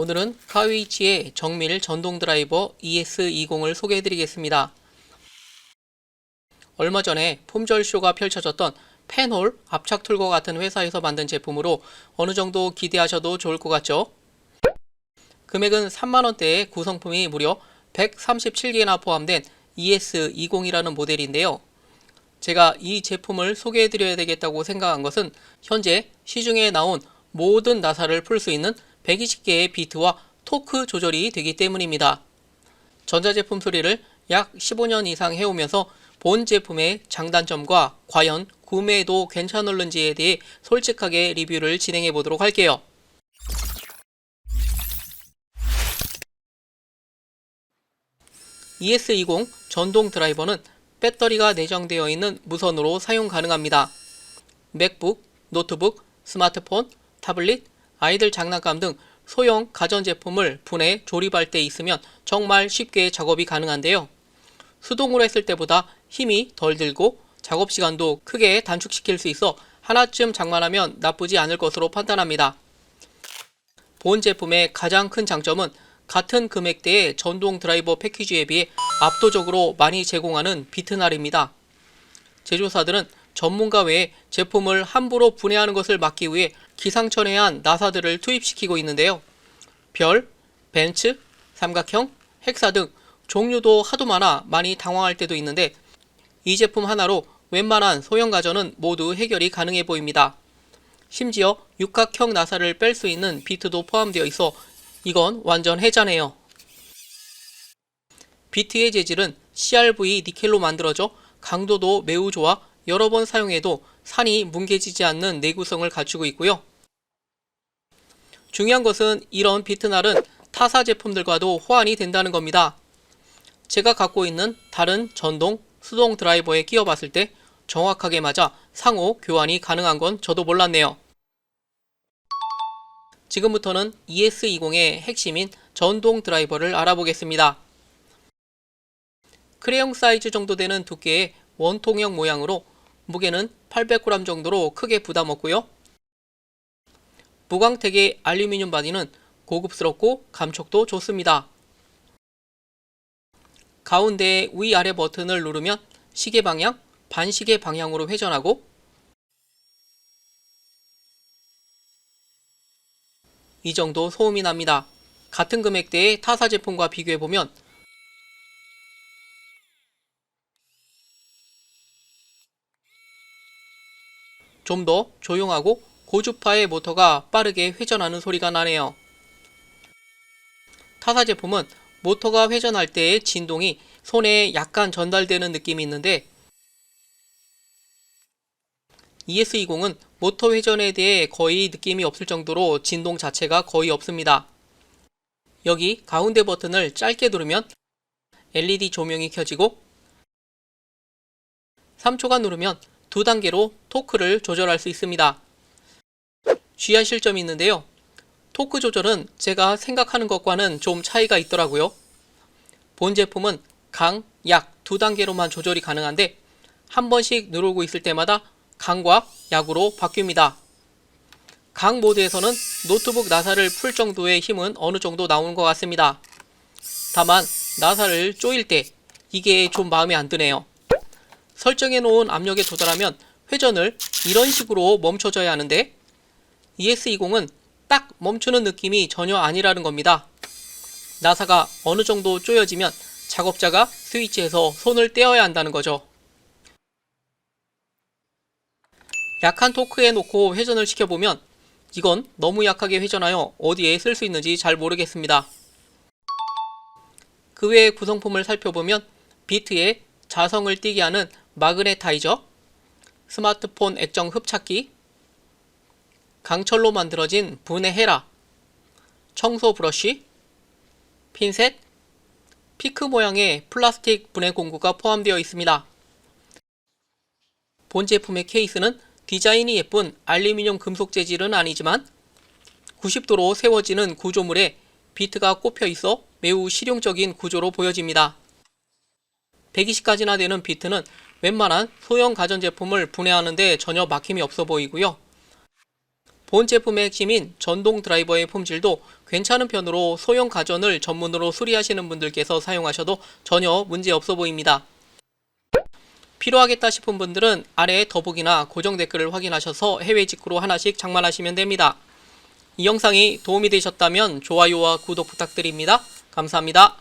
오늘은 카위치의 정밀 전동 드라이버 ES20을 소개해 드리겠습니다. 얼마 전에 품절쇼가 펼쳐졌던 펜홀 압착 툴과 같은 회사에서 만든 제품으로 어느 정도 기대하셔도 좋을 것 같죠? 금액은 3만원대에 구성품이 무려 137개나 포함된 ES20이라는 모델인데요. 제가 이 제품을 소개해 드려야 되겠다고 생각한 것은 현재 시중에 나온 모든 나사를 풀 수 있는 120개의 비트와 토크 조절이 되기 때문입니다. 전자제품 소리를 약 15년 이상 해오면서 본 제품의 장단점과 과연 구매해도 괜찮을는지에 대해 솔직하게 리뷰를 진행해 보도록 할게요. ES20 전동 드라이버는 배터리가 내장되어 있는 무선으로 사용 가능합니다. 맥북, 노트북, 스마트폰, 타블릿, 아이들 장난감 등 소형 가전제품을 분해 조립할 때 있으면 정말 쉽게 작업이 가능한데요. 수동으로 했을 때보다 힘이 덜 들고 작업 시간도 크게 단축시킬 수 있어 하나쯤 장만하면 나쁘지 않을 것으로 판단합니다. 본 제품의 가장 큰 장점은 같은 금액대의 전동 드라이버 패키지에 비해 압도적으로 많이 제공하는 비트날입니다. 제조사들은 전문가 외에 제품을 함부로 분해하는 것을 막기 위해 기상천외한 나사들을 투입시키고 있는데요. 별, 벤츠, 삼각형, 헥사 등 종류도 하도 많아 많이 당황할 때도 있는데 이 제품 하나로 웬만한 소형 가전은 모두 해결이 가능해 보입니다. 심지어 육각형 나사를 뺄 수 있는 비트도 포함되어 있어 이건 완전 해자네요. 비트의 재질은 CRV 니켈로 만들어져 강도도 매우 좋아 여러 번 사용해도 산이 뭉개지지 않는 내구성을 갖추고 있고요. 중요한 것은 이런 비트날은 타사 제품들과도 호환이 된다는 겁니다. 제가 갖고 있는 다른 전동, 수동 드라이버에 끼워 봤을 때 정확하게 맞아 상호 교환이 가능한 건 저도 몰랐네요. 지금부터는 ES20의 핵심인 전동 드라이버를 알아보겠습니다. 크레용 사이즈 정도 되는 두께의 원통형 모양으로 무게는 800g 정도로 크게 부담 없고요. 무광택의 알루미늄 바디는 고급스럽고 감촉도 좋습니다. 가운데 위아래 버튼을 누르면 시계 방향, 반시계 방향으로 회전하고 이 정도 소음이 납니다. 같은 금액대의 타사 제품과 비교해보면 좀 더 조용하고 고주파의 모터가 빠르게 회전하는 소리가 나네요. 타사 제품은 모터가 회전할 때의 진동이 손에 약간 전달되는 느낌이 있는데 ES20은 모터 회전에 대해 거의 느낌이 없을 정도로 진동 자체가 거의 없습니다. 여기 가운데 버튼을 짧게 누르면 LED 조명이 켜지고 3초간 누르면 두 단계로 토크를 조절할 수 있습니다. 주의하실 점이 있는데요. 토크 조절은 제가 생각하는 것과는 좀 차이가 있더라고요. 본 제품은 강, 약 두 단계로만 조절이 가능한데 한 번씩 누르고 있을 때마다 강과 약으로 바뀝니다. 강 모드에서는 노트북 나사를 풀 정도의 힘은 어느 정도 나오는 것 같습니다. 다만 나사를 조일 때 이게 좀 마음에 안 드네요. 설정해 놓은 압력에 도달하면 회전을 이런 식으로 멈춰줘야 하는데 ES20은 딱 멈추는 느낌이 전혀 아니라는 겁니다. 나사가 어느 정도 쪼여지면 작업자가 스위치에서 손을 떼어야 한다는 거죠. 약한 토크에 놓고 회전을 시켜보면 이건 너무 약하게 회전하여 어디에 쓸 수 있는지 잘 모르겠습니다. 그 외의 구성품을 살펴보면 비트에 자성을 띠게 하는 마그네타이저, 스마트폰 액정 흡착기, 강철로 만들어진 분해 헤라, 청소 브러쉬, 핀셋, 피크 모양의 플라스틱 분해 공구가 포함되어 있습니다. 본 제품의 케이스는 디자인이 예쁜 알루미늄 금속 재질은 아니지만 90도로 세워지는 구조물에 비트가 꼽혀 있어 매우 실용적인 구조로 보여집니다. 120가지나 되는 비트는 웬만한 소형 가전제품을 분해하는데 전혀 막힘이 없어 보이고요. 본 제품의 핵심인 전동 드라이버의 품질도 괜찮은 편으로 소형 가전을 전문으로 수리하시는 분들께서 사용하셔도 전혀 문제 없어 보입니다. 필요하겠다 싶은 분들은 아래의 더보기나 고정 댓글을 확인하셔서 해외 직구로 하나씩 장만하시면 됩니다. 이 영상이 도움이 되셨다면 좋아요와 구독 부탁드립니다. 감사합니다.